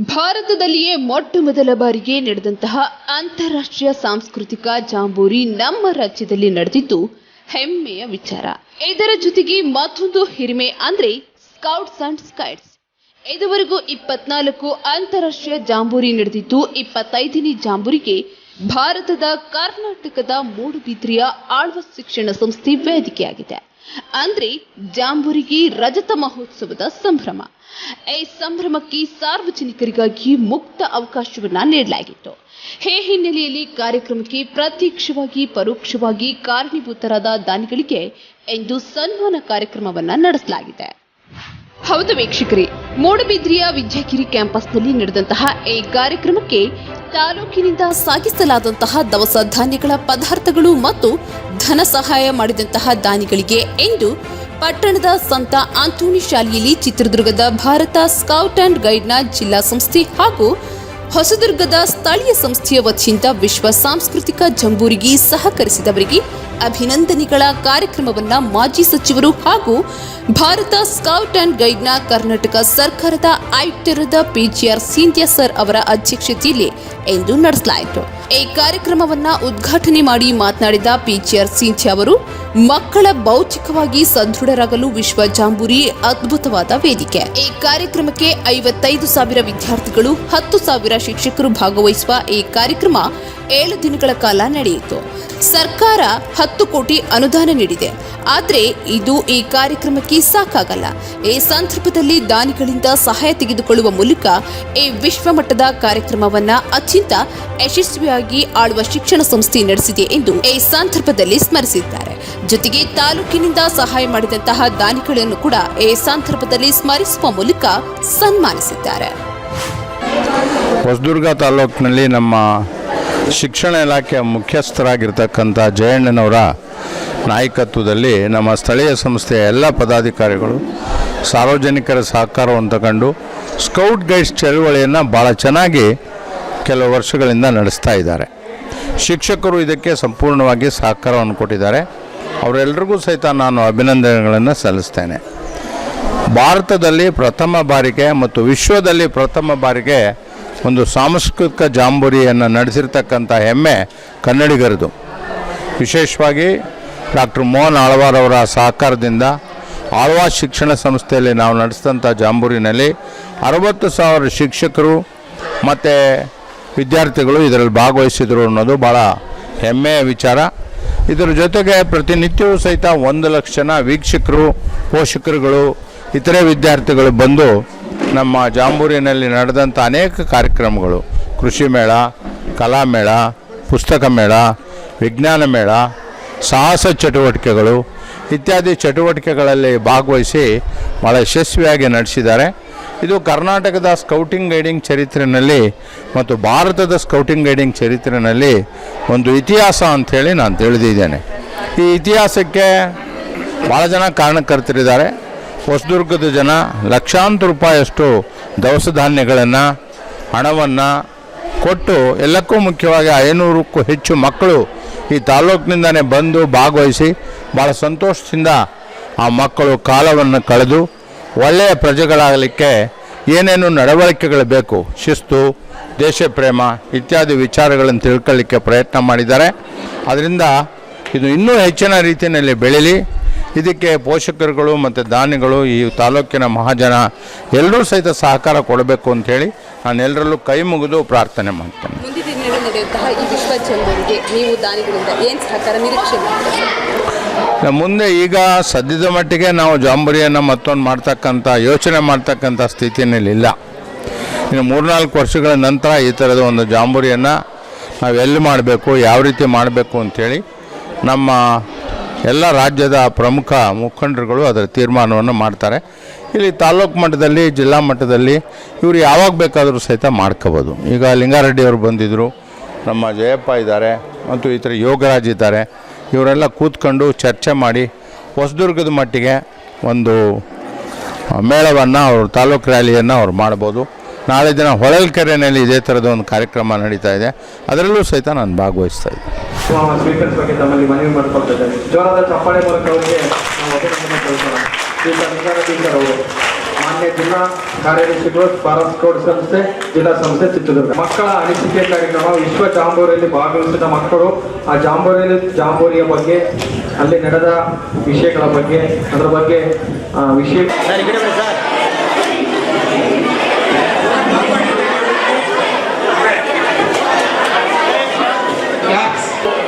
ಭಾರತದಲ್ಲಿಯೇ ಮೊಟ್ಟ ಮೊದಲ ಬಾರಿಗೆ ನಡೆದಂತಹ ಅಂತಾರಾಷ್ಟ್ರೀಯ ಸಾಂಸ್ಕೃತಿಕ ಜಾಂಬೂರಿ ನಮ್ಮ ರಾಜ್ಯದಲ್ಲಿ ನಡೆದಿದ್ದು ಹೆಮ್ಮೆಯ ವಿಚಾರ. ಇದರ ಜೊತೆಗೆ ಮತ್ತೊಂದು ಹಿರಿಮೆ ಅಂದ್ರೆ ಸ್ಕೌಟ್ಸ್ ಅಂಡ್ ಸ್ಕೈಟ್ಸ್ ಇದುವರೆಗೂ ಇಪ್ಪತ್ನಾಲ್ಕು ಅಂತಾರಾಷ್ಟ್ರೀಯ ಜಾಂಬೂರಿ ನಡೆದಿದ್ದು ಇಪ್ಪತ್ತೈದನೇ ಜಾಂಬೂರಿಗೆ ಭಾರತದ ಕರ್ನಾಟಕದ ಮೂಡುಬಿದ್ರಿಯ ಆಳ್ವ ಶಿಕ್ಷಣ ಸಂಸ್ಥೆ ವೇದಿಕೆಯಾಗಿದೆ. ಅಂದ್ರೆ ಜಾಂಬೂರಿಗೆ ರಜತ ಮಹೋತ್ಸವದ ಸಂಭ್ರಮ. ಈ ಸಂಭ್ರಮಕ್ಕೆ ಸಾರ್ವಜನಿಕರಿಗಾಗಿ ಮುಕ್ತ ಅವಕಾಶವನ್ನ ನೀಡಲಾಗಿತ್ತು. ಈ ಹಿನ್ನೆಲೆಯಲ್ಲಿ ಕಾರ್ಯಕ್ರಮಕ್ಕೆ ಪ್ರತ್ಯಕ್ಷವಾಗಿ, ಪರೋಕ್ಷವಾಗಿ ಕಾರಣೀಭೂತರಾದ ದಾನಿಗಳಿಗೆ ಎಂದು ಸನ್ಮಾನ ಕಾರ್ಯಕ್ರಮವನ್ನ ನಡೆಸಲಾಗಿದೆ. ಹೌದು ವೀಕ್ಷಕರಿ, ಮೂಡಬಿದ್ರಿಯ ವಿದ್ಯಾಗಿರಿ ಕ್ಯಾಂಪಸ್ನಲ್ಲಿ ನಡೆದಂತಹ ಈ ಕಾರ್ಯಕ್ರಮಕ್ಕೆ ತಾಲೂಕಿನಿಂದ ಸಾಗಿಸಲಾದಂತಹ ದವಸ ಧಾನ್ಯಗಳ ಪದಾರ್ಥಗಳು ಮತ್ತು ಧನ ಸಹಾಯ ಮಾಡಿದಂತಹ ದಾನಿಗಳಿಗೆ ಎಂದು ಪಟ್ಟಣದ ಸಂತ ಆಂಥೋಣಿ ಶಾಲೆಯಲ್ಲಿ ಚಿತ್ರದುರ್ಗದ ಭಾರತ ಸ್ಕೌಟ್ ಅಂಡ್ ಗೈಡ್ನ ಜಿಲ್ಲಾ ಸಂಸ್ಥೆ ಹಾಗೂ ಹೊಸದುರ್ಗದ ಸ್ಥಳೀಯ ಸಂಸ್ಥೆಯ ವತಿಯಿಂದ ವಿಶ್ವ ಸಾಂಸ್ಕೃತಿಕ ಜಂಬೂರಿಗೆ ಸಹಕರಿಸಿದವರಿಗೆ ಅಭಿನಂದನೆಗಳ ಕಾರ್ಯಕ್ರಮವನ್ನು ಮಾಜಿ ಸಚಿವರು ಹಾಗೂ ಭಾರತ ಸ್ಕೌಟ್ ಅಂಡ್ ಗೈಡ್ನ ಕರ್ನಾಟಕ ಸರ್ಕಾರದ ಆಯುಕ್ತರಾದ ಪಿಜಿಆರ್ ಸಿಂಧ್ಯಾ ಸರ್ ಅವರ ಅಧ್ಯಕ್ಷತೆಯಲ್ಲಿ ಇಂದು ನಡೆಸಲಾಯಿತು. ಈ ಕಾರ್ಯಕ್ರಮವನ್ನ ಉದ್ಘಾಟನೆ ಮಾಡಿ ಮಾತನಾಡಿದ ಪಿಚಿಆರ್ ಸಿಂಚೆ ಅವರು, ಮಕ್ಕಳ ಬೌದ್ಧಿಕವಾಗಿ ಸದೃಢರಾಗಲು ವಿಶ್ವ ಜಾಂಬೂರಿ ಅದ್ಭುತವಾದ ವೇದಿಕೆ. ಈ ಕಾರ್ಯಕ್ರಮಕ್ಕೆ ಐವತ್ತೈದು ಸಾವಿರ ವಿದ್ಯಾರ್ಥಿಗಳು, ಹತ್ತು ಸಾವಿರ ಶಿಕ್ಷಕರು ಭಾಗವಹಿಸುವ ಈ ಕಾರ್ಯಕ್ರಮ ಏಳು ದಿನಗಳ ಕಾಲ ನಡೆಯಿತು. ಸರ್ಕಾರ ಹತ್ತು ಕೋಟಿ ಅನುದಾನ ನೀಡಿದೆ. ಆದರೆ ಇದು ಈ ಕಾರ್ಯಕ್ರಮಕ್ಕೆ ಸಾಕಾಗಲ್ಲ. ಈ ಸಂದರ್ಭದಲ್ಲಿ ದಾನಿಗಳಿಂದ ಸಹಾಯ ತೆಗೆದುಕೊಳ್ಳುವ ಮೂಲಕ ಈ ವಿಶ್ವಮಟ್ಟದ ಕಾರ್ಯಕ್ರಮವನ್ನ ಅತ್ಯಂತ ಯಶಸ್ವಿಯಾಗಿ ಆಳುವ ಶಿಕ್ಷಣ ಸಂಸ್ಥೆ ನಡೆಸಿದೆ ಎಂದು ಈ ಸಂದರ್ಭದಲ್ಲಿ ಸ್ಮರಿಸಿದ್ದಾರೆ. ಜೊತೆಗೆ ತಾಲೂಕಿನಿಂದ ಸಹಾಯ ಮಾಡಿದಂತಹ ದಾನಿಗಳನ್ನು ಕೂಡ ಈ ಸಂದರ್ಭದಲ್ಲಿ ಸ್ಮರಿಸುವ ಮೂಲಕ ಸನ್ಮಾನಿಸಿದ್ದಾರೆ. ಹೊಸದುರ್ಗ ತಾಲೂಕಿನಲ್ಲಿ ನಮ್ಮ ಶಿಕ್ಷಣ ಇಲಾಖೆಯ ಮುಖ್ಯಸ್ಥರಾಗಿರ್ತಕ್ಕಂಥ ಜಯಣ್ಣನವರ ನಾಯಕತ್ವದಲ್ಲಿ ನಮ್ಮ ಸ್ಥಳೀಯ ಸಂಸ್ಥೆಯ ಎಲ್ಲ ಪದಾಧಿಕಾರಿಗಳು, ಸಾರ್ವಜನಿಕರ ಸಹಕಾರವನ್ನು ತಗೊಂಡು ಸ್ಕೌಟ್ ಗೈಡ್ಸ್ ಚಳುವಳಿಯನ್ನು ಭಾಳ ಚೆನ್ನಾಗಿ ಕೆಲವು ವರ್ಷಗಳಿಂದ ನಡೆಸ್ತಾ ಇದ್ದಾರೆ. ಶಿಕ್ಷಕರು ಇದಕ್ಕೆ ಸಂಪೂರ್ಣವಾಗಿ ಸಹಕಾರವನ್ನು ಕೊಟ್ಟಿದ್ದಾರೆ. ಅವರೆಲ್ಲರಿಗೂ ಸಹಿತ ನಾನು ಅಭಿನಂದನೆಗಳನ್ನು ಸಲ್ಲಿಸ್ತೇನೆ. ಭಾರತದಲ್ಲಿ ಪ್ರಥಮ ಬಾರಿಗೆ ಮತ್ತು ವಿಶ್ವದಲ್ಲಿ ಪ್ರಥಮ ಬಾರಿಗೆ ಒಂದು ಸಾಂಸ್ಕೃತಿಕ ಜಾಂಬೂರಿಯನ್ನು ನಡೆಸಿರ್ತಕ್ಕಂಥ ಹೆಮ್ಮೆ ಕನ್ನಡಿಗರದು. ವಿಶೇಷವಾಗಿ ಡಾಕ್ಟರ್ ಮೋಹನ್ ಆಳ್ವಾರ್ ಅವರ ಸಹಕಾರದಿಂದ ಆಳ್ವಾ ಶಿಕ್ಷಣ ಸಂಸ್ಥೆಯಲ್ಲಿ ನಾವು ನಡೆಸಿದಂಥ ಜಾಂಬೂರಿನಲ್ಲಿ ಅರವತ್ತು ಸಾವಿರ ಶಿಕ್ಷಕರು ಮತ್ತು ವಿದ್ಯಾರ್ಥಿಗಳು ಇದರಲ್ಲಿ ಭಾಗವಹಿಸಿದರು ಅನ್ನೋದು ಭಾಳ ಹೆಮ್ಮೆಯ ವಿಚಾರ. ಇದರ ಜೊತೆಗೆ ಪ್ರತಿನಿತ್ಯವೂ ಸಹಿತ ಒಂದು ಲಕ್ಷ ಜನ ವೀಕ್ಷಕರು, ಪೋಷಕರುಗಳು, ಇತರೆ ವಿದ್ಯಾರ್ಥಿಗಳು ಬಂದು ನಮ್ಮ ಜಾಂಬೂರಿನಲ್ಲಿ ನಡೆದಂಥ ಅನೇಕ ಕಾರ್ಯಕ್ರಮಗಳು. ಕೃಷಿ ಮೇಳ ಕಲಾಮೇಳ ಪುಸ್ತಕ ಮೇಳ, ವಿಜ್ಞಾನ ಮೇಳ, ಸಾಹಸ ಚಟುವಟಿಕೆಗಳು ಇತ್ಯಾದಿ ಚಟುವಟಿಕೆಗಳಲ್ಲಿ ಭಾಗವಹಿಸಿ ಭಾಳ ಯಶಸ್ವಿಯಾಗಿ ನಡೆಸಿದ್ದಾರೆ. ಇದು ಕರ್ನಾಟಕದ ಸ್ಕೌಟಿಂಗ್ ಗೈಡಿಂಗ್ ಚರಿತ್ರೆಯಲ್ಲಿ ಮತ್ತು ಭಾರತದ ಸ್ಕೌಟಿಂಗ್ ಗೈಡಿಂಗ್ ಚರಿತ್ರೆಯಲ್ಲಿ ಒಂದು ಇತಿಹಾಸ ಅಂಥೇಳಿ ನಾನು ತಿಳಿದಿದ್ದೇನೆ. ಈ ಇತಿಹಾಸಕ್ಕೆ ಭಾಳ ಜನ ಕಾರಣಕರ್ತರಿದ್ದಾರೆ. ಹೊಸದುರ್ಗದ ಜನ ಲಕ್ಷಾಂತರ ರೂಪಾಯಿಯಷ್ಟು ದವಸ ಧಾನ್ಯಗಳನ್ನು ಹಣವನ್ನು ಕೊಟ್ಟು ಎಲ್ಲಕ್ಕೂ ಮುಖ್ಯವಾಗಿ ಐನೂರಕ್ಕೂ ಹೆಚ್ಚು ಮಕ್ಕಳು ಈ ತಾಲೂಕಿನಿಂದನೇ ಬಂದು ಭಾಗವಹಿಸಿ ಭಾಳ ಸಂತೋಷದಿಂದ ಆ ಮಕ್ಕಳು ಕಾಲವನ್ನು ಕಳೆದು ಒಳ್ಳೆಯ ಪ್ರಜೆಗಳಾಗಲಿಕ್ಕೆ ಏನೇನು ನಡವಳಿಕೆಗಳು ಬೇಕು, ಶಿಸ್ತು, ದೇಶ ಪ್ರೇಮ ಇತ್ಯಾದಿ ವಿಚಾರಗಳನ್ನು ತಿಳ್ಕೊಳ್ಳಿಕ್ಕೆ ಪ್ರಯತ್ನ ಮಾಡಿದ್ದಾರೆ. ಅದರಿಂದ ಇದು ಇನ್ನೂ ಹೆಚ್ಚಿನ ರೀತಿಯಲ್ಲಿ ಬೆಳೀಲಿ. ಇದಕ್ಕೆ ಪೋಷಕರುಗಳು ಮತ್ತು ದಾನಿಗಳು, ಈ ತಾಲೂಕಿನ ಮಹಾಜನ ಎಲ್ಲರೂ ಸಹಿತ ಸಹಕಾರ ಕೊಡಬೇಕು ಅಂಥೇಳಿ ನಾನು ಎಲ್ಲರಲ್ಲೂ ಕೈ ಮುಗಿದು ಪ್ರಾರ್ಥನೆ ಮಾಡ್ತೇನೆ. ಈ ವಿಶ್ವ ನೀವು ದಾನಿಗಳಿಂದ ಏನು ಸಹಕಾರ, ನಿರೀಕ್ಷೆ ಮುಂದೆ ಈಗ ಸದ್ಯದ ಮಟ್ಟಿಗೆ ನಾವು ಜಾಂಬುರಿಯನ್ನು ಮತ್ತೊಂದು ಮಾಡ್ತಕ್ಕಂಥ, ಯೋಚನೆ ಮಾಡ್ತಕ್ಕಂಥ ಸ್ಥಿತಿಯಲ್ಲಿಲ್ಲ. ಇನ್ನು ಮೂರ್ನಾಲ್ಕು ವರ್ಷಗಳ ನಂತರ ಈ ಥರದ ಒಂದು ಜಾಂಬುರಿಯನ್ನು ನಾವು ಎಲ್ಲಿ ಮಾಡಬೇಕು, ಯಾವ ರೀತಿ ಮಾಡಬೇಕು ಅಂಥೇಳಿ ನಮ್ಮ ಎಲ್ಲ ರಾಜ್ಯದ ಪ್ರಮುಖ ಮುಖಂಡರುಗಳು ಅದರ ತೀರ್ಮಾನವನ್ನು ಮಾಡ್ತಾರೆ. ಇಲ್ಲಿ ತಾಲೂಕು ಮಟ್ಟದಲ್ಲಿ, ಜಿಲ್ಲಾ ಮಟ್ಟದಲ್ಲಿ ಇವರು ಯಾವಾಗ ಬೇಕಾದರೂ ಸಹಿತ ಮಾಡ್ಕೋಬೋದು. ಈಗ ಲಿಂಗಾರೆಡ್ಡಿಯವರು ಬಂದಿದ್ದರು ನಮ್ಮ ಜಯಪ್ಪ ಇದ್ದಾರೆ, ಮತ್ತು ಈ ಥರ ಯೋಗರಾಜ್ ಇದ್ದಾರೆ. ಇವರೆಲ್ಲ ಕೂತ್ಕೊಂಡು ಚರ್ಚೆ ಮಾಡಿ ಹೊಸದುರ್ಗದ ಮಟ್ಟಿಗೆ ಒಂದು ಮೇಳವನ್ನು ಅವರು ತಾಲೂಕು ರ್ಯಾಲಿಯನ್ನು ಅವ್ರು ಮಾಡ್ಬೋದು ನಾಳೆ ದಿನ ಹೊಳಲ್ಕೆರೆಯಲ್ಲಿ ಇದೇ ಥರದ ಒಂದು ಕಾರ್ಯಕ್ರಮ ನಡೀತಾ ಇದೆ ಅದರಲ್ಲೂ ಸಹಿತ ನಾನು ಭಾಗವಹಿಸ್ತಾ ಇದ್ದೆ ಮಾನ್ಯ ಜಿಲ್ಲಾ ಕಾರ್ಯದರ್ಶಿಗಳು ಫಾರೆಸ್ಟ್ ಸ್ಕೌಟ್ ಸಂಸ್ಥೆ ಜಿಲ್ಲಾ ಸಂಸ್ಥೆ ಚಿತ್ರದುರ್ಗ. ಮಕ್ಕಳ ಅನಿಸಿಕೆ ಕಾರ್ಯಕ್ರಮ ವಿಶ್ವ ಜಾಂಬೋರಿಯಲ್ಲಿ ಭಾಗವಹಿಸಿದ ಮಕ್ಕಳು ಆ ಜಾಂಬೋರಿಯಲ್ಲಿ ಜಾಂಬೋರಿಯ ಬಗ್ಗೆ ಅಲ್ಲಿ ನಡೆದ ವಿಷಯಗಳ ಬಗ್ಗೆ ಅದರ ಬಗ್ಗೆ ವಿಷಯ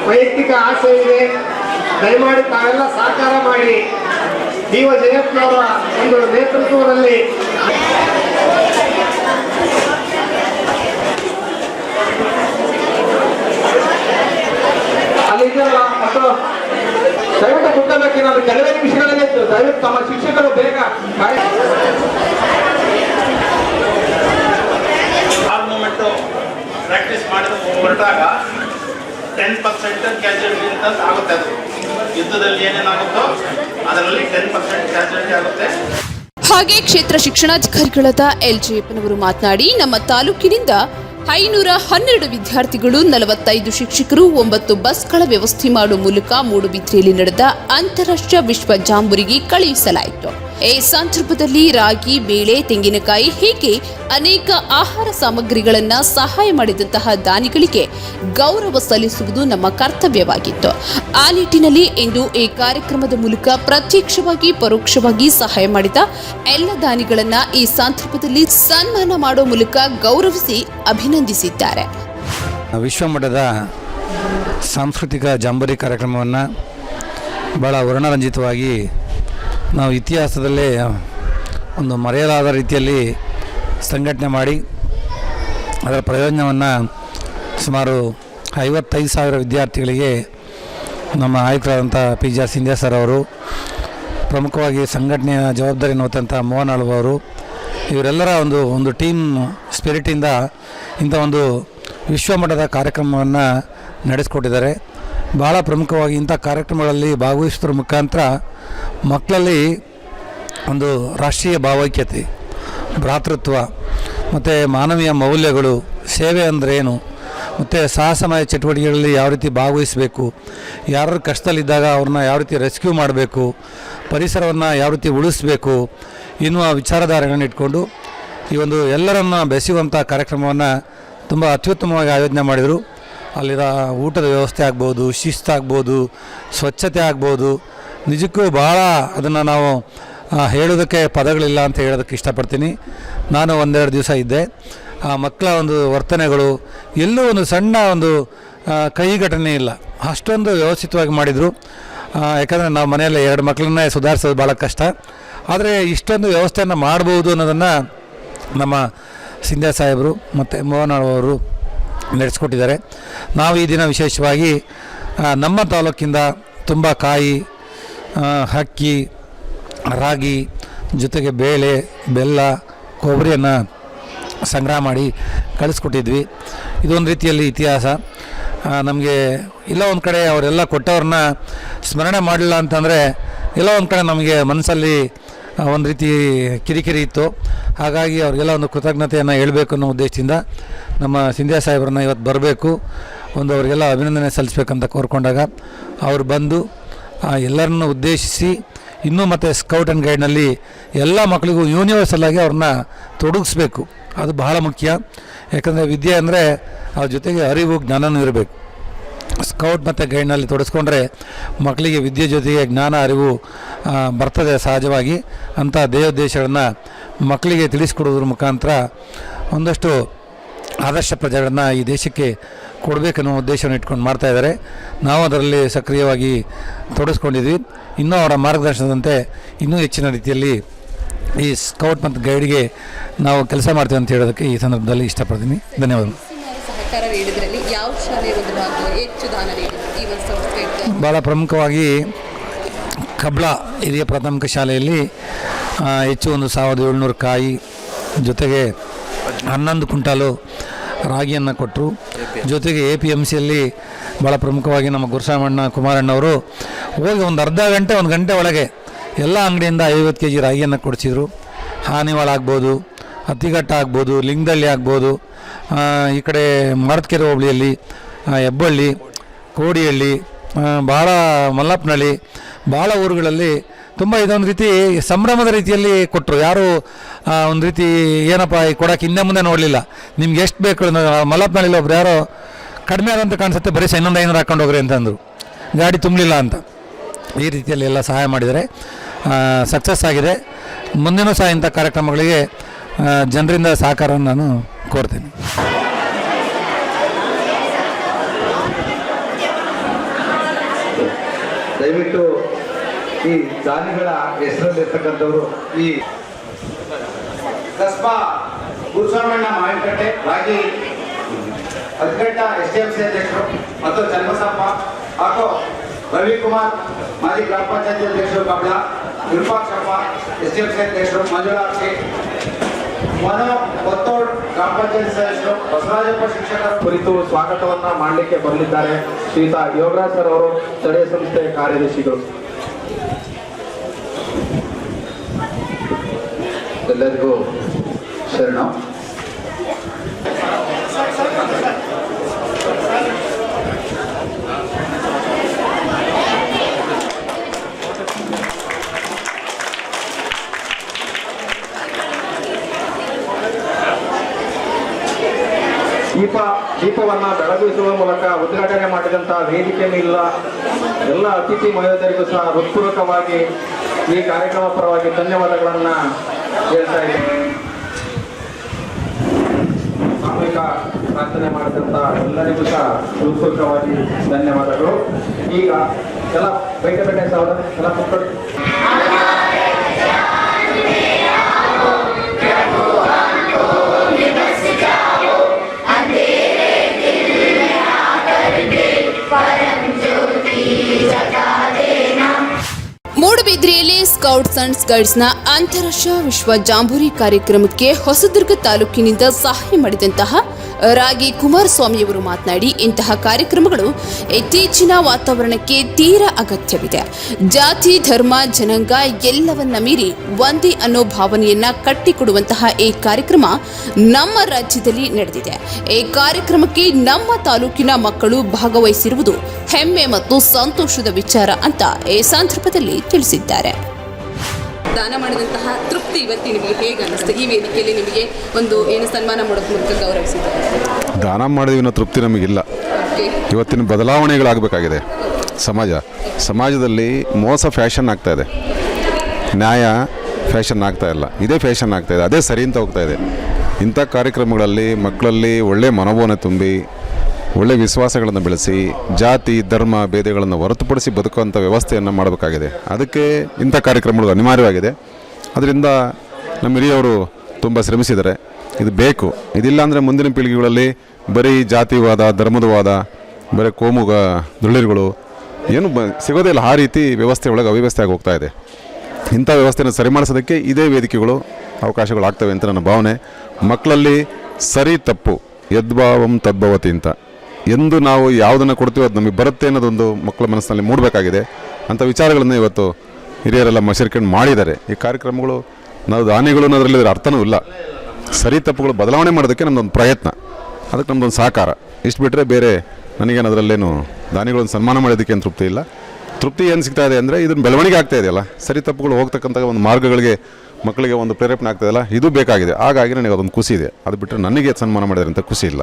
ವೈಯಕ್ತಿಕ ಆಸೆ ಇದೆ. ದಯಮಾಡಿ ತಾವೆಲ್ಲ ಸಹಕಾರ ಮಾಡಿ. ಜೀವ ಜಯಪ್ಪನವರ ಒಂದು ನೇತೃತ್ವದಲ್ಲಿ ಅಲ್ಲಿದ್ದಲ್ಲ ಮಕ್ಕಳು ದಯವಿಟ್ಟು ಕುಟ್ಟಬೇಕು ಏನಾದ್ರು ಕೆಲವೇ ನಿಮಿಷಗಳಲ್ಲೇ ದಯವಿಟ್ಟು ತಮ್ಮ ಶಿಕ್ಷಕರು ಬೇಗ ಮೂಮೆಂಟು ಪ್ರಾಕ್ಟೀಸ್ ಮಾಡಿದ ಹೊರಟಾಗ ಟೆನ್ ಪರ್ಸೆಂಟ್ ಕ್ಯಾಶುಯಲ್ಟಿ ಅಂತ ಆಗುತ್ತೆ ಅದು. ಯುದ್ಧದಲ್ಲಿ ಏನೇನಾಗುತ್ತೋ ಅದರಲ್ಲಿ ಟೆನ್ ಪರ್ಸೆಂಟ್ ಕ್ಯಾಜುಯಾಲಿಟಿ ಆಗುತ್ತೆ. ಹಾಗೆ ಕ್ಷೇತ್ರ ಶಿಕ್ಷಣಾಧಿಕಾರಿಗಳಾದ ಎಲ್ ಜಯಪ್ಪನವರು ಮಾತನಾಡಿ, ನಮ್ಮ ತಾಲೂಕಿನಿಂದ ಐನೂರ ಹನ್ನೆರಡು ವಿದ್ಯಾರ್ಥಿಗಳು, ನಲವತ್ತೈದು ಶಿಕ್ಷಕರು, ಒಂಬತ್ತು ಬಸ್ಗಳ ವ್ಯವಸ್ಥೆ ಮಾಡುವ ಮೂಲಕ ಮೂಡುಬಿದ್ರೆಯಲ್ಲಿ ನಡೆದ ಅಂತಾರಾಷ್ಟ್ರೀಯ ವಿಶ್ವ ಜಾಂಬುರಿಗೆ ಕಳುಹಿಸಲಾಯಿತು. ಈ ಸಂದರ್ಭದಲ್ಲಿ ರಾಗಿ, ಬೇಳೆ, ತೆಂಗಿನಕಾಯಿ ಹೀಗೆ ಅನೇಕ ಆಹಾರ ಸಾಮಗ್ರಿಗಳನ್ನ ಸಹಾಯ ಮಾಡಿದಂತಹ ದಾನಿಗಳಿಗೆ ಗೌರವ ಸಲ್ಲಿಸುವುದು ನಮ್ಮ ಕರ್ತವ್ಯವಾಗಿತ್ತು. ಆ ನಿಟ್ಟಿನಲ್ಲಿ ಇಂದು ಈ ಕಾರ್ಯಕ್ರಮದ ಮೂಲಕ ಪ್ರತ್ಯಕ್ಷವಾಗಿ, ಪರೋಕ್ಷವಾಗಿ ಸಹಾಯ ಮಾಡಿದ ಎಲ್ಲ ದಾನಿಗಳನ್ನ ಈ ಸಂದರ್ಭದಲ್ಲಿ ಸನ್ಮಾನ ಮಾಡುವ ಮೂಲಕ ಗೌರವಿಸಿ ಅಭಿನಂದಿಸಿದ್ದಾರೆ. ವಿಶ್ವಮಟ್ಟದ ಸಾಂಸ್ಕೃತಿಕ ಜಾಂಬರಿ ಕಾರ್ಯಕ್ರಮವನ್ನು ಭಾಳ ವರ್ಣರಂಜಿತವಾಗಿ ನಾವು ಇತಿಹಾಸದಲ್ಲಿ ಒಂದು ಮರೆಯಲಾದ ರೀತಿಯಲ್ಲಿ ಸಂಘಟನೆ ಮಾಡಿ ಅದರ ಪ್ರಯೋಜನವನ್ನು ಸುಮಾರು ಐವತ್ತೈದು ಸಾವಿರ ವಿದ್ಯಾರ್ಥಿಗಳಿಗೆ ನಮ್ಮ ಆಯುಕ್ತರಾದಂಥ P G R Sindhya sir ಅವರು, ಪ್ರಮುಖವಾಗಿ ಸಂಘಟನೆಯ ಜವಾಬ್ದಾರಿ ಹೊತ್ತಂಥ ಮೋಹನ್ ಅವರು, ಇವರೆಲ್ಲರ ಒಂದು ಒಂದು ಟೀಮ್ ಸ್ಪಿರಿಟಿಂದ ಇಂಥ ಒಂದು ವಿಶ್ವಮಟ್ಟದ ಕಾರ್ಯಕ್ರಮವನ್ನು ನಡೆಸಿಕೊಟ್ಟಿದ್ದಾರೆ. ಭಾಳ ಪ್ರಮುಖವಾಗಿ ಇಂಥ ಕಾರ್ಯಕ್ರಮಗಳಲ್ಲಿ ಭಾಗವಹಿಸೋದ್ರ ಮುಖಾಂತರ ಮಕ್ಕಳಲ್ಲಿ ಒಂದು ರಾಷ್ಟ್ರೀಯ ಭಾವೈಕ್ಯತೆ, ಭ್ರಾತೃತ್ವ, ಮತ್ತು ಮಾನವೀಯ ಮೌಲ್ಯಗಳು, ಸೇವೆ ಅಂದ್ರೇನು ಮತ್ತು ಸಾಹಸಮಯ ಚಟುವಟಿಕೆಗಳಲ್ಲಿ ಯಾವ ರೀತಿ ಭಾಗವಹಿಸಬೇಕು ಯಾರು ಕಷ್ಟದಲ್ಲಿದ್ದಾಗ ಅವ್ರನ್ನ ಯಾವ ರೀತಿ ರೆಸ್ಕ್ಯೂ ಮಾಡಬೇಕು, ಪರಿಸರವನ್ನು ಯಾವ ರೀತಿ ಉಳಿಸ್ಬೇಕು ಎನ್ನುವ ವಿಚಾರಧಾರೆಗಳನ್ನು ಇಟ್ಕೊಂಡು ಈ ಒಂದು ಎಲ್ಲರನ್ನ ಬೆಸೆಯುವಂಥ ಕಾರ್ಯಕ್ರಮವನ್ನು ತುಂಬ ಅತ್ಯುತ್ತಮವಾಗಿ ಆಯೋಜನೆ ಮಾಡಿದರು. ಅಲ್ಲಿರೋ ಊಟದ ವ್ಯವಸ್ಥೆ ಆಗ್ಬೋದು, ಶಿಸ್ತಾಗ್ಬೋದು, ಸ್ವಚ್ಛತೆ ಆಗ್ಬೋದು ನಿಜಕ್ಕೂ ಭಾಳ ಅದನ್ನು ನಾವು ಹೇಳೋದಕ್ಕೆ ಪದಗಳಿಲ್ಲ ಅಂತ ಹೇಳೋದಕ್ಕೆ ಇಷ್ಟಪಡ್ತೀನಿ. ನಾನು ಒಂದೆರಡು ದಿವಸ ಇದ್ದೆ. ಆ, ಮಕ್ಕಳ ಒಂದು ವರ್ತನೆಗಳು, ಎಲ್ಲೂ ಒಂದು ಸಣ್ಣ ಒಂದು ಕೈ ಘಟನೆ ಇಲ್ಲ. ಅಷ್ಟೊಂದು ವ್ಯವಸ್ಥಿತವಾಗಿ ಮಾಡಿದರು. ಯಾಕಂದರೆ ನಾವು ಮನೆಯಲ್ಲಿ ಎರಡು ಮಕ್ಕಳನ್ನೇ ಸುಧಾರಿಸೋದು ಭಾಳ ಕಷ್ಟ. ಆದರೆ ಇಷ್ಟೊಂದು ವ್ಯವಸ್ಥೆಯನ್ನು ಮಾಡ್ಬೋದು ಅನ್ನೋದನ್ನು ನಮ್ಮ ಸಿಂಧ್ಯಾ ಸಾಹೇಬರು ಮತ್ತು ಮೋಹನ್ ಅವರು ನಡೆಸ್ಕೊಟ್ಟಿದ್ದಾರೆ. ನಾವು ಈ ದಿನ ವಿಶೇಷವಾಗಿ ನಮ್ಮ ತಾಲೂಕಿಂದ ತುಂಬ ಕಾಯಿ ಅಕ್ಕಿ, ರಾಗಿ, ಜೊತೆಗೆ ಬೇಳೆ, ಬೆಲ್ಲ, ಕೊಬ್ಬರಿಯನ್ನು ಸಂಗ್ರಹ ಮಾಡಿ ಕಳಿಸ್ಕೊಟ್ಟಿದ್ವಿ. ಇದೊಂದು ರೀತಿಯಲ್ಲಿ ಇತಿಹಾಸ. ನಮಗೆ ಇಲ್ಲ ಒಂದು ಕಡೆ ಅವರೆಲ್ಲ ಕೊಟ್ಟವ್ರನ್ನ ಸ್ಮರಣೆ ಮಾಡಲಿಲ್ಲ ಅಂತಂದರೆ ಎಲ್ಲ ಒಂದು ಕಡೆ ನಮಗೆ ಮನಸ್ಸಲ್ಲಿ ಒಂದು ರೀತಿ ಕಿರಿಕಿರಿ ಇತ್ತು. ಹಾಗಾಗಿ ಅವ್ರಿಗೆಲ್ಲ ಒಂದು ಕೃತಜ್ಞತೆಯನ್ನು ಹೇಳಬೇಕು ಅನ್ನೋ ಉದ್ದೇಶದಿಂದ ನಮ್ಮ ಸಿಂಧ್ಯಾ ಸಾಹೇಬ್ರನ್ನ ಇವತ್ತು ಬರಬೇಕು. ಒಂದು ಅವರಿಗೆಲ್ಲ ಅಭಿನಂದನೆ ಸಲ್ಲಿಸ್ಬೇಕಂತ ಕೋರ್ಕೊಂಡಾಗ ಅವರು ಬಂದು ಎಲ್ಲರನ್ನು ಉದ್ದೇಶಿಸಿ, ಇನ್ನೂ ಮತ್ತು ಸ್ಕೌಟ್ ಆ್ಯಂಡ್ ಗೈಡ್ನಲ್ಲಿ ಎಲ್ಲ ಮಕ್ಕಳಿಗೂ ಯೂನಿವರ್ಸಲ್ ಆಗಿ ಅವ್ರನ್ನ ತೊಡಗಿಸ್ಬೇಕು. ಅದು ಬಹಳ ಮುಖ್ಯ. ಯಾಕಂದರೆ ವಿದ್ಯೆ ಅಂದರೆ ಅವ್ರ ಜೊತೆಗೆ ಅರಿವು, ಜ್ಞಾನನೂ ಇರಬೇಕು. ಸ್ಕೌಟ್ ಮತ್ತು ಗೈಡ್ನಲ್ಲಿ ತೊಡಗಿಸ್ಕೊಂಡ್ರೆ ಮಕ್ಕಳಿಗೆ ವಿದ್ಯೆ ಜೊತೆಗೆ ಜ್ಞಾನ, ಅರಿವು ಬರ್ತದೆ ಸಹಜವಾಗಿ. ಅಂಥ ದೇವೋದ್ದೇಶಗಳನ್ನು ಮಕ್ಕಳಿಗೆ ತಿಳಿಸ್ಕೊಡೋದ್ರ ಮುಖಾಂತರ ಒಂದಷ್ಟು ಆದರ್ಶ ಪ್ರಜೆಗಳನ್ನು ಈ ದೇಶಕ್ಕೆ ಕೊಡಬೇಕನ್ನೋ ಉದ್ದೇಶವನ್ನು ಇಟ್ಕೊಂಡು ಮಾಡ್ತಾ ಇದ್ದಾರೆ. ನಾವು ಅದರಲ್ಲಿ ಸಕ್ರಿಯವಾಗಿ ತೊಡಗಿಸ್ಕೊಂಡಿದ್ವಿ ಇನ್ನೂ ಅವರ ಮಾರ್ಗದರ್ಶನದಂತೆ ಇನ್ನೂ ಹೆಚ್ಚಿನ ರೀತಿಯಲ್ಲಿ ಈ ಸ್ಕೌಟ್ ಮತ್ತು ಗೈಡ್ಗೆ ನಾವು ಕೆಲಸ ಮಾಡ್ತೀವಿ ಅಂತ ಹೇಳೋದಕ್ಕೆ ಈ ಸಂದರ್ಭದಲ್ಲಿ ಇಷ್ಟಪಡ್ತೀನಿ. ಧನ್ಯವಾದಗಳು. ಭಾಳ ಪ್ರಮುಖವಾಗಿ ಕಬ್ಳ ಹಿರಿಯ ಪ್ರಾಥಮಿಕ ಶಾಲೆಯಲ್ಲಿ ಹೆಚ್ಚು ಒಂದು ಸಾವಿರದ ಏಳ್ನೂರು ಕಾಯಿ ಜೊತೆಗೆ ಹನ್ನೊಂದು ಕುಂಟಾಲು ರಾಗಿಯನ್ನು ಕೊಟ್ಟರು ಜೊತೆಗೆ ಎ ಪಿ ಎಂ ಸಿಯಲ್ಲಿ ಭಾಳ ಪ್ರಮುಖವಾಗಿ ನಮ್ಮ ಗುರುಸಾಮಣ್ಣ ಕುಮಾರಣ್ಣವರು ಹೋಗಿ ಒಂದು ಅರ್ಧ ಗಂಟೆ, ಒಂದು ಗಂಟೆ ಒಳಗೆ ಎಲ್ಲ ಅಂಗಡಿಯಿಂದ ಐವತ್ತು ಕೆ ಜಿ ರಾಗಿಯನ್ನು ಕೊಡಿಸಿದ್ರು. ಹಾನಿವಾಳ ಆಗ್ಬೋದು ಅತಿಘಟ್ಟ ಆಗ್ಬೋದು, ಲಿಂಗದಳ್ಳಿ ಆಗ್ಬೋದು ಈ ಕಡೆ ಮರತ್ಕೆರೆ ಹೋಬಳಿಯಲ್ಲಿ ಹೆಬ್ಬಳ್ಳಿ, ಕೋಡಿಹಳ್ಳಿ ಭಾಳ ಮಲ್ಲಪ್ಪನಹಳ್ಳಿ ಭಾಳ ಊರುಗಳಲ್ಲಿ ತುಂಬ ಇದೊಂದು ರೀತಿ ಸಂಭ್ರಮದ ರೀತಿಯಲ್ಲಿ ಕೊಟ್ಟರು ಯಾರು ಒಂದು ರೀತಿ, ಏನಪ್ಪ, ಈ ಕೊಡೋಕೆ ಹಿಂದೆ ಮುಂದೆ ನೋಡಲಿಲ್ಲ. ನಿಮ್ಗೆ ಎಷ್ಟು ಬೇಕು ಮಲಪ್ನಳ್ಳಿಲಿ ಒಬ್ರು ಯಾರೋ, ಕಡಿಮೆ ಆದಂತ ಕಾಣಿಸುತ್ತೆ, ಬರೀ ಇನ್ನೊಂದು ಐನೂರು ಹಾಕೊಂಡು ಹೋಗ್ರಿ ಅಂತಂದರು ಗಾಡಿ ತುಂಬಲಿಲ್ಲ ಅಂತ. ಈ ರೀತಿಯಲ್ಲಿ ಎಲ್ಲ ಸಹಾಯ ಮಾಡಿದರೆ ಸಕ್ಸಸ್ ಆಗಿದೆ. ಮುಂದಿನೂ ಸಹ ಇಂಥ ಕಾರ್ಯಕ್ರಮಗಳಿಗೆ ಜನರಿಂದ ಸಹಕಾರವನ್ನು ನಾನು ಕೋರ್ತೇನೆ. ಈ ದಾನಿಗಳ ಹೆಸರಲ್ಲಿರ್ತಕ್ಕಂಥವ್ರು ಈ ಕಸ್ಬಾ ಗುರುಸ್ವಾಮಣ್ಣ ಮಾವಿನಕಟ್ಟೆ ರಾಗಿ ಅದ್ಗಟ್ಟ ಎಸ್ ಡಿ ಎಂ ಸಿ ಅಧ್ಯಕ್ಷರು ಮತ್ತು ಚನ್ನಬಸಪ್ಪ ಹಾಗೂ ರವಿಕುಮಾರ್, ಮಾಜಿ ಗ್ರಾಮ ಪಂಚಾಯತಿ ಅಧ್ಯಕ್ಷರು Kamala, Virupakshappa, S D F C ಅಧ್ಯಕ್ಷರು ಮಂಜುಳಾಕ್ಷಿ ಮನೋ ಗ್ರಾಮ ಪಂಚಾಯಿತಿ ಸದಸ್ಯರು, ಬಸವರಾಜಪ್ಪ ಶಿಕ್ಷಕರ. ಕುರಿತು ಸ್ವಾಗತವನ್ನ ಮಾಡಲಿಕ್ಕೆ ಬಂದಿದ್ದಾರೆ ಶ್ರೀತಾ ಯೋಗರಾಜ್ ಸರ್ ಅವರು ಸ್ಥಳೀಯ ಸಂಸ್ಥೆ ಕಾರ್ಯದರ್ಶಿಗಳು. ಎಲ್ಲರಿಗೂ ಶರಣ. ದೀಪ, ದೀಪವನ್ನು ಬೆಳಗಿಸುವ ಮೂಲಕ ಉದ್ಘಾಟನೆ ಮಾಡಿದಂತಹ ವೇದಿಕೆ ಇಲ್ಲ. ಎಲ್ಲ ಅತಿಥಿ ಮಹಿಳೆಯರಿಗೂ ಸಹ ಹೃತ್ಪೂರ್ವಕವಾಗಿ ಈ ಕಾರ್ಯಕ್ರಮ ಪರವಾಗಿ ಧನ್ಯವಾದಗಳನ್ನ ಹೇಳ್ತಾ ಸಾಮೂಹಿಕ ಪ್ರಾರ್ಥನೆ ಮಾಡಿದಂತ ಎಲ್ಲರಿಗೂ ಸಹ ಹೃತ್ಪೂರ್ವಕವಾಗಿ ಧನ್ಯವಾದಗಳು. ಈಗ ಎಲ್ಲ ಬೇಟೆ ಬೇಟೆ ಸಾವಿರ ಎಲ್ಲ ಮಕ್ಕಳು ಮೂಡಬಿದ್ರಿಯಲ್ಲಿ ಸ್ಕೌಟ್ಸ್ ಅಂಡ್ ಗೈಡ್ಸ್ನ ಅಂತಾರಾಷ್ಟ್ರೀಯ ವಿಶ್ವ ಜಾಂಬೂರಿ ಕಾರ್ಯಕ್ರಮಕ್ಕೆ ಹೊಸದುರ್ಗ ತಾಲೂಕಿನಿಂದ ಸಹಾಯ ಮಾಡಿದಂತಹ ರಾಗಿ ಕುಮಾರಸ್ವಾಮಿಯವರು ಮಾತನಾಡಿ, ಇಂತಹ ಕಾರ್ಯಕ್ರಮಗಳು ಇತ್ತೀಚಿನ ವಾತಾವರಣಕ್ಕೆ ತೀರ ಅಗತ್ಯವಿದೆ. ಜಾತಿ, ಧರ್ಮ, ಜನಾಂಗ ಎಲ್ಲವನ್ನ ಮೀರಿ ಒಂದೇ ಅನ್ನೋ ಭಾವನೆಯನ್ನ ಕಟ್ಟಿಕೊಡುವಂತಹ ಈ ಕಾರ್ಯಕ್ರಮ ನಮ್ಮ ರಾಜ್ಯದಲ್ಲಿ ನಡೆದಿದೆ. ಈ ಕಾರ್ಯಕ್ರಮಕ್ಕೆ ನಮ್ಮ ತಾಲೂಕಿನ ಮಕ್ಕಳು ಭಾಗವಹಿಸಿರುವುದು ಹೆಮ್ಮೆ ಮತ್ತು ಸಂತೋಷದ ವಿಚಾರ ಅಂತ ಈ ಸಂದರ್ಭದಲ್ಲಿ ತಿಳಿಸಿದ್ದಾರೆ. ದಾನ ಮಾಡಿದಂತಹ ತೃಪ್ತಿ ಇವತ್ತು ನಿಮಗೆ ಹೇಗೆ ಅನ್ನಿಸ್ತು? ಈ ವೇದಿಕೆಯಲ್ಲಿ ನಿಮಗೆ ಒಂದು ಏನು ಸನ್ಮಾನ ಮಾಡೋದ್ರ ಮೂಲಕ ಗೌರವಿಸಿದ್ದಾರೆ ದಾನ ಮಾಡಿದ್ವಿ ಅನ್ನೋ ತೃಪ್ತಿ ನಮಗಿಲ್ಲ. ಇವತ್ತಿನ ಬದಲಾವಣೆಗಳಾಗಬೇಕಾಗಿದೆ ಸಮಾಜ. ಸಮಾಜದಲ್ಲಿ ಮೋಸ ಫ್ಯಾಷನ್ ಆಗ್ತಾ ಇದೆ. ನ್ಯಾಯ ಫ್ಯಾಷನ್ ಆಗ್ತಾ ಇಲ್ಲ. ಇದೇ ಫ್ಯಾಷನ್ ಆಗ್ತಾ ಇದೆ. ಅದೇ ಸರಿ ಅಂತ ಹೋಗ್ತಾ ಇದೆ. ಇಂಥ ಕಾರ್ಯಕ್ರಮಗಳಲ್ಲಿ ಮಕ್ಕಳಲ್ಲಿ ಒಳ್ಳೆಯ ಮನೋಭಾವನೆ ತುಂಬಿ ಒಳ್ಳೆಯ ವಿಶ್ವಾಸಗಳನ್ನು ಬೆಳೆಸಿ, ಜಾತಿ, ಧರ್ಮ, ಭೇದಗಳನ್ನು ಹೊರತುಪಡಿಸಿ ಬದುಕುವಂಥ ವ್ಯವಸ್ಥೆಯನ್ನು ಮಾಡಬೇಕಾಗಿದೆ. ಅದಕ್ಕೆ ಇಂಥ ಕಾರ್ಯಕ್ರಮಗಳು ಅನಿವಾರ್ಯವಾಗಿದೆ. ಅದರಿಂದ ನಮ್ಮ ಹಿರಿಯವರು ತುಂಬ ಶ್ರಮಿಸಿದ್ದಾರೆ. ಇದು ಬೇಕು. ಇದಿಲ್ಲ ಅಂದರೆ ಮುಂದಿನ ಪೀಳಿಗೆಗಳಲ್ಲಿ ಬರೀ ಜಾತಿವಾದ, ಧರ್ಮದವಾದ, ಬರೀ ಕೋಮುಗ ದುಳ್ಳಿರುಗಳು ಏನು ಬ ಸಿಗೋದೇ ಇಲ್ಲ. ಆ ರೀತಿ ವ್ಯವಸ್ಥೆ ಒಳಗೆ ಅವ್ಯವಸ್ಥೆ ಆಗಿ ಇದೆ. ಇಂಥ ವ್ಯವಸ್ಥೆಯನ್ನು ಸರಿ ಮಾಡಿಸೋದಕ್ಕೆ ಇದೇ ವೇದಿಕೆಗಳು ಅವಕಾಶಗಳು ಆಗ್ತವೆ ಅಂತ ನನ್ನ ಭಾವನೆ. ಮಕ್ಕಳಲ್ಲಿ ಸರಿ ತಪ್ಪು, ಯದ್ಭಾವಂ ತದ್ಭವತಿ ಅಂತ. ಎಂದು ನಾವು ಯಾವುದನ್ನು ಕೊಡ್ತೀವೋ ಅದು ನಮಗೆ ಬರುತ್ತೆ ಅನ್ನೋದೊಂದು ಮಕ್ಕಳ ಮನಸ್ಸಿನಲ್ಲಿ ಮೂಡಬೇಕಾಗಿದೆ ಅಂಥ ವಿಚಾರಗಳನ್ನು ಇವತ್ತು ಹಿರಿಯರೆಲ್ಲ ಮಸರ್ಕೊಂಡು ಮಾಡಿದ್ದಾರೆ. ಈ ಕಾರ್ಯಕ್ರಮಗಳು ನಾವು ದಾನಿಗಳು ಅನ್ನೋದ್ರಲ್ಲಿ ಇದರ ಅರ್ಥನೂ ಇಲ್ಲ. ಸರಿ ತಪ್ಪುಗಳು ಬದಲಾವಣೆ ಮಾಡೋದಕ್ಕೆ ನಮ್ಮದೊಂದು ಪ್ರಯತ್ನ. ಅದಕ್ಕೆ ನಮ್ಮದೊಂದು ಸಹಕಾರ ಇಷ್ಟು ಬಿಟ್ಟರೆ ಬೇರೆ ನನಗೇನು ಅದರಲ್ಲೇನು ದಾನಿಗಳನ್ನು ಸನ್ಮಾನ ಮಾಡೋದಕ್ಕೆ ಏನು ತೃಪ್ತಿ ಇಲ್ಲ. ತೃಪ್ತಿ ಏನು ಸಿಗ್ತಾ ಇದೆ ಅಂದರೆ ಇದನ್ನು ಬೆಳವಣಿಗೆ ಆಗ್ತಾ ಇದೆಯಲ್ಲ. ಸರಿ ತಪ್ಪುಗಳು ಹೋಗ್ತಕ್ಕಂಥ ಒಂದು ಮಾರ್ಗಗಳಿಗೆ ಮಕ್ಕಳಿಗೆ ಒಂದು ಪ್ರೇರೇಪಣೆ ಆಗ್ತದಲ್ಲ ಇದು ಬೇಕಾಗಿದೆ. ಹಾಗಾಗಿ ನನಗೆ ಅದೊಂದು ಖುಷಿ ಇದೆ. ಅದು ಬಿಟ್ಟರೆ ನನಗೆ ಸನ್ಮಾನ ಮಾಡಿದ್ರೆ ಅಂತ ಖುಷಿ ಇಲ್ಲ.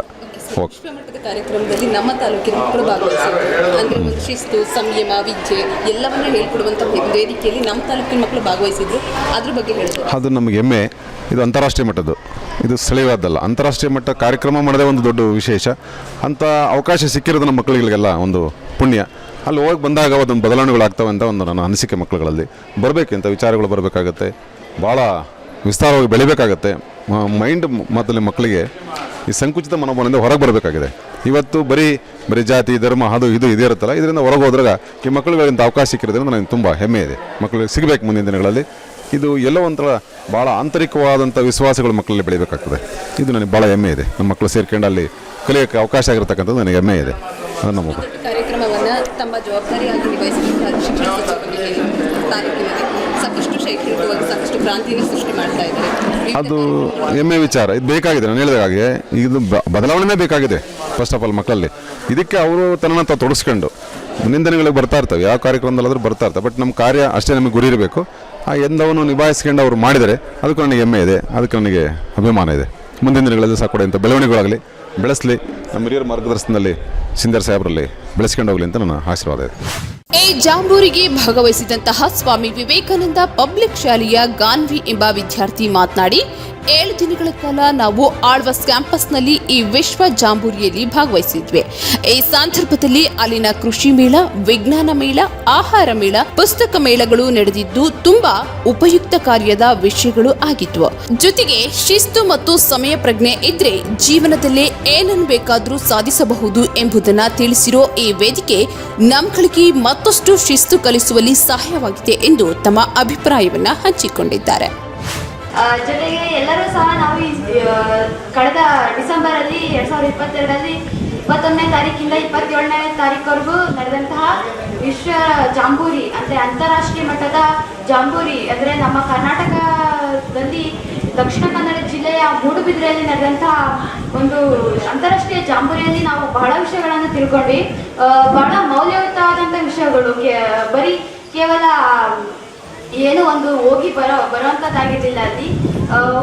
ಓಕೆ ಕಾರ್ಯಕ್ರಮದಲ್ಲಿ ನಮ್ಮ ತಾಲೂಕಿನ ಮಕ್ಕಳು ಭಾಗವಹಿಸಿದ್ರು. ಅಂದ್ರೆ ಒಂದು ಶಿಸ್ತು, ಸಂಯಮ, ವಿದ್ಯೆ ಎಲ್ಲವನ್ನ ಹೇಳ್ಕೊಡುವಂತ ವೇದಿಕೆಯಲ್ಲಿ ನಮ್ಮ ತಾಲೂಕಿನ ಮಕ್ಕಳು ಭಾಗವಹಿಸಿದ್ರು. ಅದ್ರ ಬಗ್ಗೆ ಹೇಳಿದ್ರು ಅದು ನಮಗೆ ಹೆಮ್ಮೆ. ಇದು ಅಂತಾರಾಷ್ಟ್ರೀಯ ಮಟ್ಟದ್ದು. ಇದು ಸ್ಥಳೀಯವಾದ್ದಲ್ಲ ಅಂತಾರಾಷ್ಟ್ರೀಯ ಮಟ್ಟ ಕಾರ್ಯಕ್ರಮ ಮಾಡೋದೇ ಒಂದು ದೊಡ್ಡ ವಿಶೇಷ. ಅಂತ ಅವಕಾಶ ಸಿಕ್ಕಿರೋದು ನಮ್ಮ ಮಕ್ಕಳಿಗೆಲ್ಲ ಒಂದು ಪುಣ್ಯ. ಅಲ್ಲಿ ಹೋಗಿ ಬಂದಾಗ ಅದೊಂದು ಬದಲಾವಣೆಗಳಾಗ್ತವೆ ಅಂತ ಒಂದು ನನ್ನ ಅನಿಸಿಕೆ ಮಕ್ಕಳುಗಳಲ್ಲಿ. ಬರಬೇಕು, ಇಂಥ ವಿಚಾರಗಳು ಬರಬೇಕಾಗತ್ತೆ. ಭಾಳ ವಿಸ್ತಾರವಾಗಿ ಬೆಳಿಬೇಕಾಗತ್ತೆ. ಮೈಂಡ್ ಮತ್ತಲ್ಲಿ ಮಕ್ಕಳಿಗೆ ಈ ಸಂಕುಚಿತ ಮನೋಭಾವದಿಂದ ಹೊರಗೆ ಬರಬೇಕಾಗಿದೆ. ಇವತ್ತು ಬರೀ ಬರೀ ಜಾತಿ, ಧರ್ಮ, ಅದು, ಇದು ಇದೇ ಇರುತ್ತಲ್ಲ ಇದರಿಂದ ಹೊರಗೆ ಹೋದ್ರಾಗ ಈ ಮಕ್ಕಳಿಗೆ ಇಂಥ ಅವಕಾಶ ಸಿಕ್ಕಿರೋದ್ರಿಂದ ನನಗೆ ತುಂಬ ಹೆಮ್ಮೆ ಇದೆ. ಮಕ್ಕಳಿಗೆ ಸಿಗಬೇಕು ಮುಂದಿನ ದಿನಗಳಲ್ಲಿ. ಇದು ಎಲ್ಲೋ ಒಂಥರ ಭಾಳ ಆಂತರಿಕವಾದಂಥ ವಿಶ್ವಾಸಗಳು ಮಕ್ಕಳಲ್ಲಿ ಬೆಳಿಬೇಕಾಗ್ತದೆ. ಇದು ನನಗೆ ಭಾಳ ಹೆಮ್ಮೆ ಇದೆ. ನಮ್ಮ ಮಕ್ಕಳು ಸೇರ್ಕೊಂಡು ಅಲ್ಲಿ ಕಲಿಯೋಕ್ಕೆ ಅವಕಾಶ ಆಗಿರ್ತಕ್ಕಂಥದ್ದು ನನಗೆ ಹೆಮ್ಮೆ ಇದೆ. ನಮ್ಮ ಕಾರ್ಯಕ್ರಮವನ್ನು ತಮ್ಮ ಜವಾಬ್ದಾರಿಯಾಗಿ ಶೈಕ್ಷಣಿಕವಾಗಿ ಸಾಕಷ್ಟು ಕ್ರಾಂತಿಯನ್ನು ಸೃಷ್ಟಿ ಮಾಡ್ತಾ ಇದ್ದಾರೆ. ಅದು ಹೆಮ್ಮೆ ವಿಚಾರ. ಇದು ಬೇಕಾಗಿದೆ ನಾನು ಹೇಳಿದ ಹಾಗೆ. ಇದು ಬದಲಾವಣೆನೇ ಬೇಕಾಗಿದೆ ಫಸ್ಟ್ ಆಫ್ ಆಲ್ ಮಕ್ಕಳಲ್ಲಿ. ಇದಕ್ಕೆ ಅವರು ತನ್ನ ತಾವು ತೊಡಗಿಸ್ಕೊಂಡು ಮುಂದಿನ ದಿನಗಳಿಗೆ ಬರ್ತಾ ಇರ್ತವೆ. ಯಾವ ಕಾರ್ಯಕ್ರಮದಲ್ಲಾದರೂ ಬರ್ತಾ ಇರ್ತವೆ. ಬಟ್ ನಮ್ಮ ಕಾರ್ಯ ಅಷ್ಟೇ ನಮಗೆ ಗುರಿ ಇರಬೇಕು. ಆ ಎಂದವನ್ನು ನಿಭಾಯಿಸ್ಕೊಂಡು ಅವರು ಮಾಡಿದರೆ ಅದಕ್ಕೆ ನನಗೆ ಹೆಮ್ಮೆ ಇದೆ. ಅದಕ್ಕೆ ನನಗೆ ಅಭಿಮಾನ ಇದೆ. ಮುಂದಿನ ದಿನಗಳಲ್ಲಿ ಸಹ ಕೂಡ ಇಂಥ ಬೆಳವಣಿಗೆಗಳಾಗಲಿ ಬೆಳೆಸಲಿ. ನಮ್ಮ ಹಿರಿಯರ ಮಾರ್ಗದರ್ಶನದಲ್ಲಿ ಸಿಂಧರ್ ಸಾಹೇಬರಲ್ಲಿ ಬೆಳೆಸ್ಕೊಂಡು ಹೋಗಲಿ ಅಂತ ನನ್ನ ಆಶೀರ್ವಾದ ಇದೆ. ಈ ಜಾಂಬೂರಿಗೆ ಭಾಗವಹಿಸಿದಂತಹ ಸ್ವಾಮಿ ವಿವೇಕಾನಂದ ಪಬ್ಲಿಕ್ ಶಾಲೆಯ ಗಾನ್ವಿ ಎಂಬ ವಿದ್ಯಾರ್ಥಿ ಮಾತನಾಡಿ ಏಳು ದಿನಗಳ ಕಾಲ ನಾವು ಆಳ್ವಾಸ್ ಕ್ಯಾಂಪಸ್ನಲ್ಲಿ ಈ ವಿಶ್ವ ಜಾಂಬೂರಿಯಲ್ಲಿ ಭಾಗವಹಿಸಿದ್ವಿ. ಈ ಸಂದರ್ಭದಲ್ಲಿ ಅಲ್ಲಿನ ಕೃಷಿ ಮೇಳ, ವಿಜ್ಞಾನ ಮೇಳ, ಆಹಾರ ಮೇಳ, ಪುಸ್ತಕ ಮೇಳಗಳು ನಡೆದಿದ್ದು ತುಂಬಾ ಉಪಯುಕ್ತಕಾರಿಯಾದ ವಿಷಯಗಳು ಆಗಿದ್ವು. ಜೊತೆಗೆ ಶಿಸ್ತು ಮತ್ತು ಸಮಯ ಪ್ರಜ್ಞೆ ಇದ್ರೆ ಜೀವನದಲ್ಲೇ ಏನನ್ನು ಬೇಕಾದರೂ ಸಾಧಿಸಬಹುದು ಎಂಬುದನ್ನ ತಿಳಿಸಿರೋ ಈ ವೇದಿಕೆ ನಮ್ಗಳಿಗೆ ಮತ್ತಷ್ಟು ಶಿಸ್ತು ಕಲಿಸುವಲ್ಲಿ ಸಹಾಯವಾಗಿದೆ ಎಂದು ತಮ್ಮ ಅಭಿಪ್ರಾಯವನ್ನ ಹಂಚಿಕೊಂಡಿದ್ದಾರೆ. ಜೊತೆಗೆ ಎಲ್ಲರೂ ಸಹ ನಾವು ಕಳೆದ ಡಿಸೆಂಬರ್ ಅಲ್ಲಿ ಎರಡ್ ಸಾವಿರದ ಇಪ್ಪತ್ತೆರಡರಲ್ಲಿ ಇಪ್ಪತ್ತೊಂದನೇ ತಾರೀಕಿಂದ ಇಪ್ಪತ್ತೇಳನೇ ತಾರೀಕವರೆಗೂ ನಡೆದಂತಹ ವಿಶ್ವ ಜಾಂಬೂರಿ, ಅಂದ್ರೆ ಅಂತಾರಾಷ್ಟ್ರೀಯ ಮಟ್ಟದ ಜಾಂಬೂರಿ, ಅಂದ್ರೆ ನಮ್ಮ ಕರ್ನಾಟಕದಲ್ಲಿ ದಕ್ಷಿಣ ಕನ್ನಡ ಜಿಲ್ಲೆಯ ಮೂಡುಬಿದ್ರೆಯಲ್ಲಿ ನಡೆದಂತಹ ಒಂದು ಅಂತಾರಾಷ್ಟ್ರೀಯ ಜಾಂಬೂರಿಯಲ್ಲಿ ನಾವು ಬಹಳ ವಿಷಯಗಳನ್ನು ತಿಳ್ಕೊಂಡ್ವಿ. ಬಹಳ ಮೌಲ್ಯಯುತವಾದಂಥ ವಿಷಯಗಳು. ಬರೀ ಕೇವಲ ಏನೋ ಒಂದು ಹೋಗಿ ಬರೋ ಬರೋವಂಥದ್ದಾಗಿರಲಿಲ್ಲ ಅಲ್ಲಿ.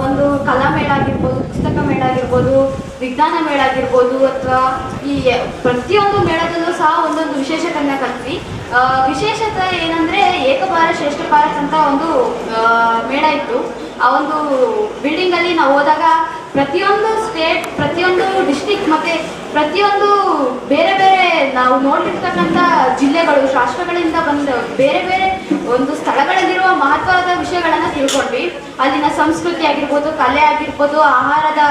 ಒಂದು ಕಲಾ ಮೇಳ ಆಗಿರ್ಬೋದು ಪುಸ್ತಕ ಮೇಳ ಆಗಿರ್ಬೋದು ವಿಜ್ಞಾನ ಮೇಳ ಆಗಿರ್ಬೋದು ಅಥವಾ ಈ ಪ್ರತಿಯೊಂದು ಮೇಳದಲ್ಲೂ ಸಹ ಒಂದೊಂದು ವಿಶೇಷತೆಯನ್ನ ಕಲ್ತ್ವಿ. ವಿಶೇಷತೆ ಏನಂದ್ರೆ ಏಕ ಭಾರತ್ ಶ್ರೇಷ್ಠ ಭಾರತ್ ಅಂತ ಒಂದು ಮೇಳ ಇತ್ತು. ಆ ಒಂದು ಬಿಲ್ಡಿಂಗ್ ಅಲ್ಲಿ ನಾವು ಹೋದಾಗ ಪ್ರತಿಯೊಂದು ಸ್ಟೇಟ್, ಪ್ರತಿಯೊಂದು ಡಿಸ್ಟಿಕ್ ಮತ್ತೆ ಪ್ರತಿಯೊಂದು ಬೇರೆ ಬೇರೆ ನಾವು ನೋಡಿರ್ತಕ್ಕಂಥ ಜಿಲ್ಲೆಗಳು, ರಾಷ್ಟ್ರಗಳಿಂದ ಬಂದ ಬೇರೆ ಬೇರೆ ಒಂದು ಸ್ಥಳಗಳಲ್ಲಿರುವ ಮಹತ್ವದ ವಿಷಯಗಳನ್ನ ತಿಳ್ಕೊಂಡ್ವಿ. ಅಲ್ಲಿನ ಸಂಸ್ಕೃತಿ ಆಗಿರ್ಬೋದು, ಕಲೆ ಆಗಿರ್ಬೋದು, ಆಹಾರದ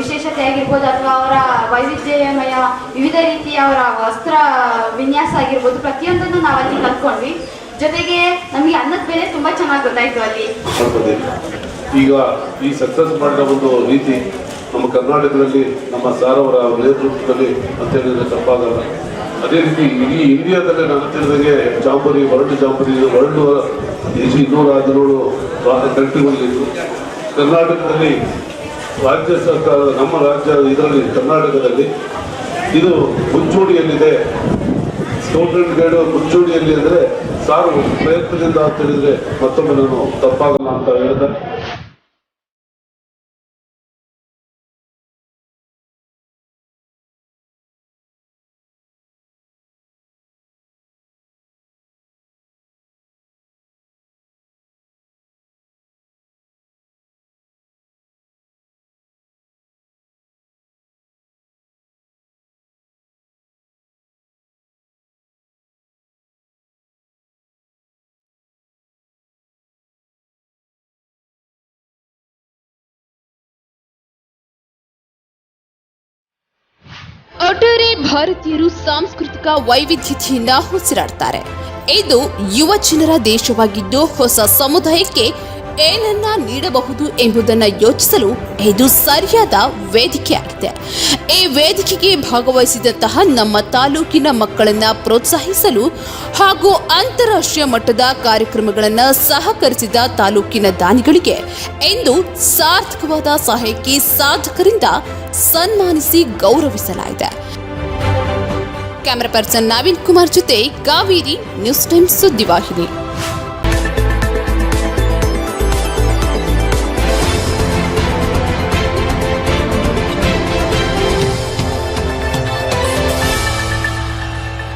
ವಿಶೇಷತೆ ಆಗಿರ್ಬೋದು ಅಥವಾ ಅವರ ವೈವಿಧ್ಯಮಯ ವಿವಿಧ ರೀತಿಯ ಅವರ ವಸ್ತ್ರ ವಿನ್ಯಾಸ ಆಗಿರ್ಬೋದು, ಪ್ರತಿಯೊಂದನ್ನು ನಾವು ಅಲ್ಲಿ ಕಲ್ತ್ಕೊಂಡ್ವಿ. ಜೊತೆಗೆ ನಮಗೆ ಅನ್ನದ ಬೆಲೆ ತುಂಬಾ ಚೆನ್ನಾಗಿ ಗೊತ್ತಾಯ್ತು ಅಲ್ಲಿ. ಈಗ ಈ ಸಕ್ಸಸ್ ಮಾಡಿದ ಒಂದು ರೀತಿ ನಮ್ಮ ಕರ್ನಾಟಕದಲ್ಲಿ ನಮ್ಮ ಸಾರವರ ನೇತೃತ್ವದಲ್ಲಿ ಅಂತ ಹೇಳಿದ್ರೆ ತಪ್ಪಾಗಲ್ಲ. ಅದೇ ರೀತಿ ಇಡೀ ಇಂಡಿಯಾದಲ್ಲಿ ನಾನು ತಿಳಿದಂಗೆ ಜಾಂಬರಿ, ವರ್ಲ್ಡ್ ಜಾಂಬರಿ ವರ್ಲ್ಡ್ ಇನ್ನೂರ ಹದಿನೇಳು ಕಂಟ್ರಿಗಳಿತ್ತು ಕರ್ನಾಟಕದಲ್ಲಿ ರಾಜ್ಯ ಸರ್ಕಾರ, ನಮ್ಮ ರಾಜ್ಯ ಇದರಲ್ಲಿ, ಕರ್ನಾಟಕದಲ್ಲಿ ಇದು ಮುಂಚೂಣಿಯಲ್ಲಿದೆ. ಸ್ಟೂಡೆಂಟ್ ಗೈಡ್ ಮುಂಚೂಣಿಯಲ್ಲಿ ಅಂದರೆ ಸಾರು ಪ್ರಯತ್ನದಿಂದ ಅಂತ ಹೇಳಿದರೆ ಮತ್ತೊಮ್ಮೆ ನಾನು ತಪ್ಪಾಗಲ್ಲ ಅಂತ ಹೇಳಿದೆ. ಭಾರತೀಯರು ಸಾಂಸ್ಕೃತಿಕ ವೈವಿಧ್ಯತೆಯಿಂದ ಉಸಿರಾಡ್ತಾರೆ. ಇದು ಯುವ ಜನರ ದೇಶವಾಗಿದ್ದು ಹೊಸ ಸಮುದಾಯಕ್ಕೆ ಏನನ್ನ ನೀಡಬಹುದು ಎಂಬುದನ್ನು ಯೋಚಿಸಲು ಇದು ಸರಿಯಾದ ವೇದಿಕೆಯಾಗಿದೆ ಈ ವೇದಿಕೆಗೆ ಭಾಗವಹಿಸಿದಂತಹ ನಮ್ಮ ತಾಲೂಕಿನ ಮಕ್ಕಳನ್ನ ಪ್ರೋತ್ಸಾಹಿಸಲು ಹಾಗೂ ಅಂತಾರಾಷ್ಟ್ರೀಯ ಮಟ್ಟದ ಕಾರ್ಯಕ್ರಮಗಳನ್ನು ಸಹಕರಿಸಿದ ತಾಲೂಕಿನ ದಾನಿಗಳಿಗೆ ಎಂದು ಸಾರ್ಥಕವಾದ ಸಹಾಯಕ್ಕೆ ಸಾಧಕರಿಂದ ಸನ್ಮಾನಿಸಿ ಗೌರವಿಸಲಾಗಿದೆ. ಕ್ಯಾಮರಾ ಪರ್ಸನ್ ನವೀನ್ ಕುಮಾರ್ ಜೊತೆ ಕಾವೇರಿ ನ್ಯೂಸ್ ಟೈಮ್ಸ್ ಸುದ್ದಿವಾಹಿನಿ.